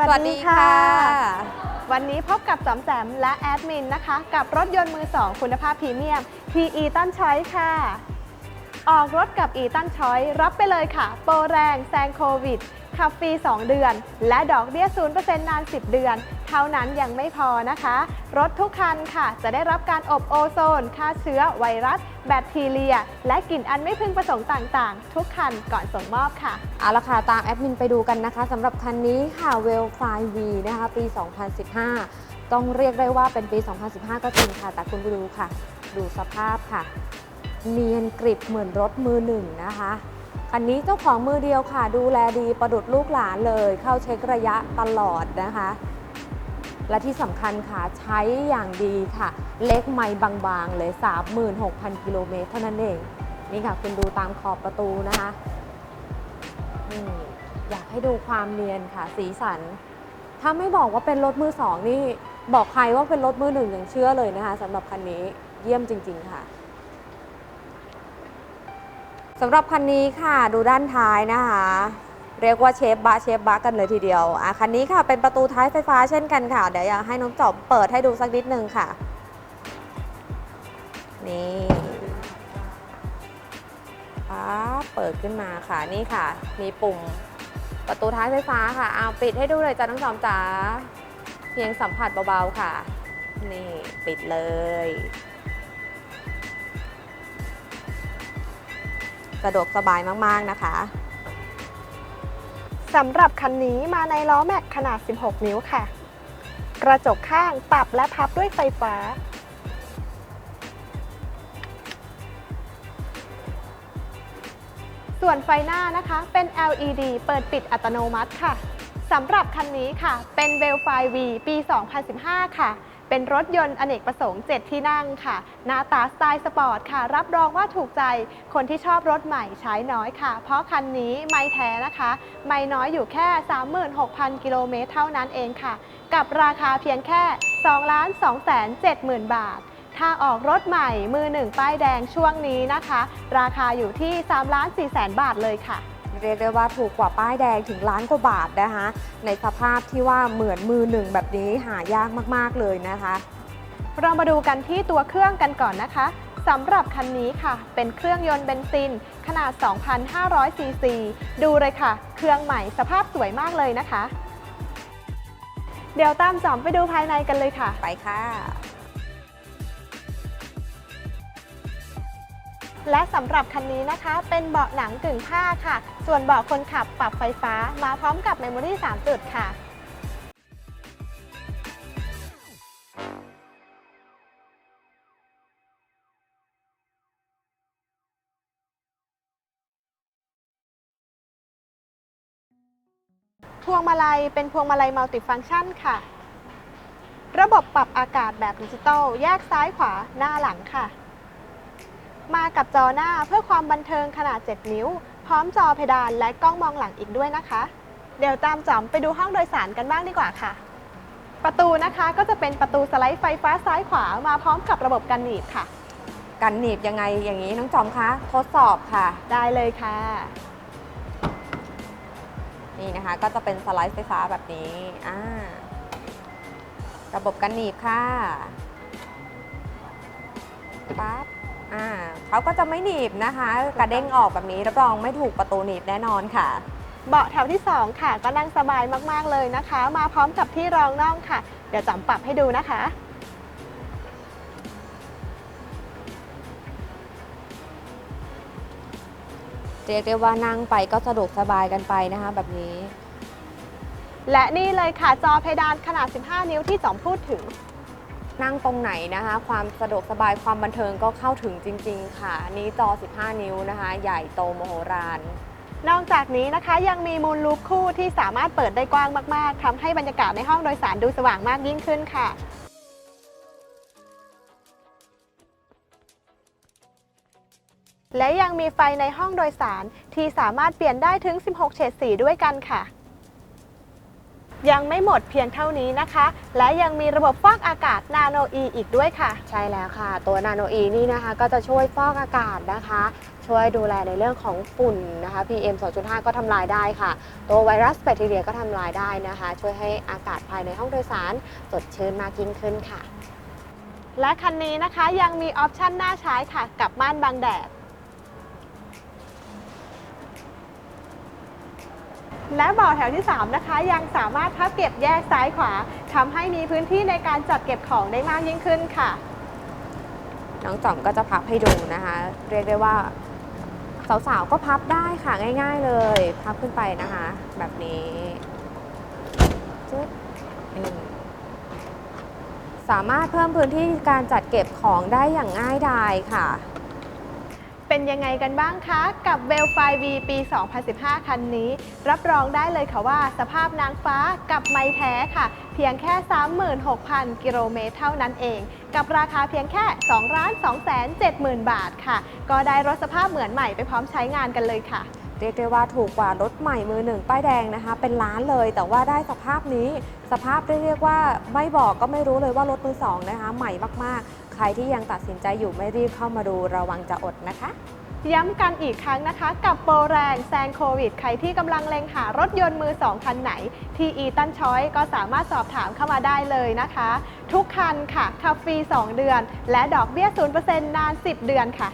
วัสวัสดีค่ะ วันนี้พบกับจอมแสมและแอดมินนะคะ กับรถยนต์มือสองคุณภาพพรีเมียม PE ต้นช้อยค่ะ ออกรถกับ e ตั้นช้อยรับไปเลยค่ะ โปรแรงแซงโควิดขับฟรี 2 เดือน และดอกเบี้ย 0%นาน 10 เดือน เท่านั้นยังไม่พอนะคะ รถทุกคันค่ะ จะได้รับการอบโอโซน ฆ่าเชื้อไวรัส แบคทีเรีย และกลิ่นอันไม่พึงประสงค์ต่างๆ ทุกคันก่อนส่งมอบค่ะ เอาละค่ะ ตามแอดมินไปดูกันนะคะสำหรับคันนี้ค่ะ w e l f i V นะคะปี 2015 ต้องเรียกได้ว่าเป็นปี 2015 ก็จริงค่ะ แต่คุณดูค่ะ ดูสภาพค่ะ เนียนกริบเหมือนรถมือหนึ่งนะคะคันนี้เจ้าของมือเดียวค่ะ ดูแลดีประดุดลูกหลานเลย เข้าเช็คระยะตลอดนะคะ และที่สำคัญค่ะ ใช้อย่างดีค่ะ เล็กไม่บางๆเลย 36,000 กิโลเมตรเท่านั้นเอง นี่ค่ะ คุณดูตามขอบประตูนะคะนี่อยากให้ดูความเนียนค่ะ สีสัน ถ้าไม่บอกว่าเป็นรถมือสองนี่ บอกใครว่าเป็นรถมือหนึ่งอย่างเชื่อเลยนะคะสำหรับคันนี้เยี่ยมจริง ๆ ค่ะ สำหรับคันนี้ค่ะดูด้านท้ายนะคะ เรียกว่าเชฟบะเชฟบะกันเลยทีเดียวอะคันนี้ค่ะเป็นประตูท้ายไฟฟ้าเช่นกันค่ะ เดี๋ยวอยากให้น้องจอบเปิดให้ดูสักนิดนึงค่ะ นี่ป๊าบเปิดขึ้นมาค่ะนี่ค่ะ มีปุ่มประตูท้ายไฟฟ้าค่ะเอาปิดให้ดูเลยจ้าน้องจอมจ๋าเพียงสัมผัสเบาๆค่ะ นี่ปิดเลย สะดวกสบายมากๆนะคะสำหรับคันนี้มาในล้อแม็กขนาด 16 นิ้วค่ะ กระจกข้างปรับและพับด้วยไฟฟ้า ส่วนไฟหน้านะคะเป็น LED เปิดปิดอัตโนมัติค่ะสำหรับคันนี้ค่ะ เป็น v e l f i V ปี 2015 ค่ะ เป็นรถยนต์อเนกประสงค์ 7 ที่นั่งค่ะ หน้าตาสไตล์สปอร์ตค่ะ รับรองว่าถูกใจคนที่ชอบรถใหม่ใช้น้อยค่ะ เพราะคันนี้ไม่แท้นะคะ ไม่น้อยอยู่แค่ 36,000 กิโลเมตรเท่านั้นเองค่ะ กับราคาเพียงแค่ 2 2 7 0 0 0 0 บาทถ้าออกรถใหม่มือหนึ่งป้ายแดงช่วงนี้นะคะ ราคาอยู่ที่3ล้าน4แสนบาทเลยค่ะ เรียกได้ว่าถูกกว่าป้ายแดงถึงล้านกว่าบาทนะคะ ในสภาพที่ว่าเหมือนมือหนึ่งแบบนี้หายากมากๆเลยนะคะ เรามาดูกันที่ตัวเครื่องกันก่อนนะคะสำหรับคันนี้ค่ะ เป็นเครื่องยนต์เบนซิน ขนาด 2,500 ซีซี ดูเลยค่ะ เครื่องใหม่สภาพสวยมากเลยนะคะ เดี๋ยวตามจอมไปดูภายในกันเลยค่ะ ไปค่ะ และสำหรับคันนี้นะคะ เป็นเบาะหนังกึ่งผ้าค่ะ ส่วนเบาะคนขับปรับไฟฟ้ามาพร้อมกับเมมโมรี่3จุดค่ะพวงมาลัยเป็นพวงมาลัยมัลติฟังก์ชันค่ะ ระบบปรับอากาศแบบดิจิตอลแยกซ้ายขวาหน้าหลังค่ะ มากับจอหน้าเพื่อความบันเทิงขนาด 7 นิ้ว พร้อมจอเพดานและกล้องมองหลังอีกด้วยนะคะ เดี๋ยวตามจอมไปดูห้องโดยสารกันบ้างดีกว่าค่ะ ประตูนะคะก็จะเป็นประตูสไลด์ไฟฟ้าซ้ายขวามาพร้อมกับระบบกันหนีบค่ะ กันหนีบยังไงอย่างนี้น้องจอมคะทดสอบค่ะ ได้เลยค่ะ นี่นะคะก็จะเป็นสไลด์ไฟฟ้าแบบนี้อ่าระบบกันหนีบค่ะปั๊บ อ่าเขาก็จะไม่หนีบนะคะ กระเด้งออกแบบนี้รับรองไม่ถูกประตูหนีบแน่นอนค่ะ เบาะแถวที่ 2 ค่ะ ก็นั่งสบายมากๆเลยนะคะ มาพร้อมกับที่รองน่องค่ะ เดี๋ยวจอมปรับให้ดูนะคะเรียกได้ว่านั่งไปก็สะดวกสบายกันไปนะคะแบบนี้ และนี่เลยค่ะจอเพดานขนาด 15 นิ้วที่จอมพูดถึง นั่งตรงไหนนะคะ ความสะดวกสบายความบันเทิงก็เข้าถึงจริง ๆ ค่ะนนี้จอ 15 นิ้วนะคะ ใหญ่โตมโหฬารนอกจากนี้นะคะยังมีมูลลูปคู่ที่สามารถเปิดได้กว้างมาก ๆทำให้บรรยากาศในห้องโดยสารดูสว่างมากยิ่งขึ้นค่ะและยังมีไฟในห้องโดยสารที่สามารถเปลี่ยนได้ถึง 16 เฉดสีด้วยกันค่ะ ยังไม่หมดเพียงเท่านี้นะคะ และยังมีระบบฟอกอากาศนาโนอีอีกด้วยค่ะ ใช่แล้วค่ะ ตัวนาโนอีนี่นะคะก็จะช่วยฟอกอากาศนะคะ ช่วยดูแลในเรื่องของฝุ่นนะคะ PM 2.5 ก็ทำลายได้ค่ะ ตัวไวรัสแบคทีเรียก็ทำลายได้นะคะ ช่วยให้อากาศภายในห้องโดยสารสดชื่นมากยิ่งขึ้นค่ะ และคันนี้นะคะยังมีออปชั่นน่าใช้ค่ะ กับม่านบังแดด และเบ่อแถวที่ 3 นะคะ ยังสามารถพับเก็บแยกซ้ายขวาทำให้มีพื้นที่ในการจัดเก็บของได้มากยิ่งขึ้นค่ะ น้องจอมก็จะพับให้ดูนะคะ เรียกได้ว่าสาวๆก็พับได้ค่ะง่าย ๆ เลย พับขึ้นไปนะคะ แบบนี้จึ๊บอืมสามารถเพิ่มพื้นที่การจัดเก็บของได้อย่างง่ายดายค่ะ เป็นยังไงกันบ้างคะ กับเวลไฟ V ปี 2015 คันนี้ รับรองได้เลยค่ะว่า สภาพนางฟ้ากับไม้แท้ค่ะ เพียงแค่ 36,000 กิโลเมตรเท่านั้นเอง กับราคาเพียงแค่2 2 7 0 0 0 บาทค่ะ ก็ได้รถสภาพเหมือนใหม่ไปพร้อมใช้งานกันเลยค่ะเรียกได้ว่าถูกกว่ารถใหม่มือหนึ่งป้ายแดงนะคะ เป็นล้านเลย แต่ว่าได้สภาพนี้ สภาพเรียกว่าไม่บอกก็ไม่รู้เลยว่ารถมือสองนะคะ ใหม่มากๆ ใครที่ยังตัดสินใจอยู่ไม่รีบเข้ามาดูระวังจะอดนะคะ ย้ำกันอีกครั้งนะคะ กับโปรแรงแซงโควิด ใครที่กำลังเล็งหารถยนต์มือ2คันไหน ที่อีตันชอยก็สามารถสอบถามเข้ามาได้เลยนะคะ ทุกคันค่ะขับฟรี 2 เดือน และดอกเบี้ย 0%นาน 10 เดือนค่ะ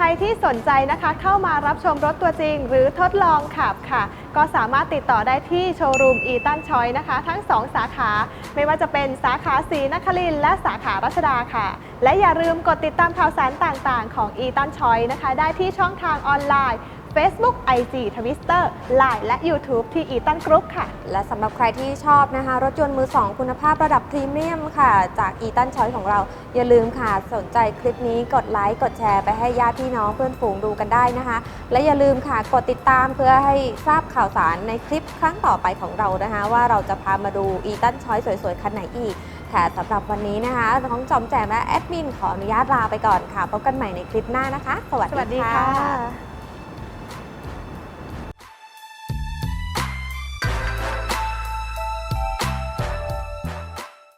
ใครที่สนใจนะคะเข้ามารับชมรถตัวจริง หรือทดลองขับค่ะ ก็สามารถติดต่อได้ที่โชว์รูมอีตันชอยนะคะ ทั้ง 2 สาขา ไม่ว่าจะเป็นสาขาศรีนครินและสาขารัชดาค่ะ และอย่าลืมกดติดตามข่าวสารต่างๆ ของอีตันชอยนะคะ ได้ที่ช่องทางออนไลน์ Facebook IG Twitter Line และ YouTube ที่อีตันกรุ๊ปค่ะ และสำหรับใครที่ชอบนะคะ รถยนต์มือ 2 คุณภาพระดับพรีเมียมค่ะ จากอีตันชอยของเรา อย่าลืมค่ะ สนใจคลิปนี้กดไลค์ กดแชร์ไปให้ญาติพี่น้องเพื่อนฝูงดูกันได้นะคะ และอย่าลืมค่ะ กดติดตามเพื่อให้ทราบข่าวสารในคลิปครั้งต่อไปของเรานะคะ ว่าเราจะพามาดูอีตันชอยสวยๆคันไหนอีกค่ะสำหรับวันนี้นะคะน้องจอมแจมและแอดมินขออนุญาตลาไปก่อนค่ะ พบกันใหม่ในคลิปหน้านะคะ สวัสสวัสดีดีค่ะค่ะ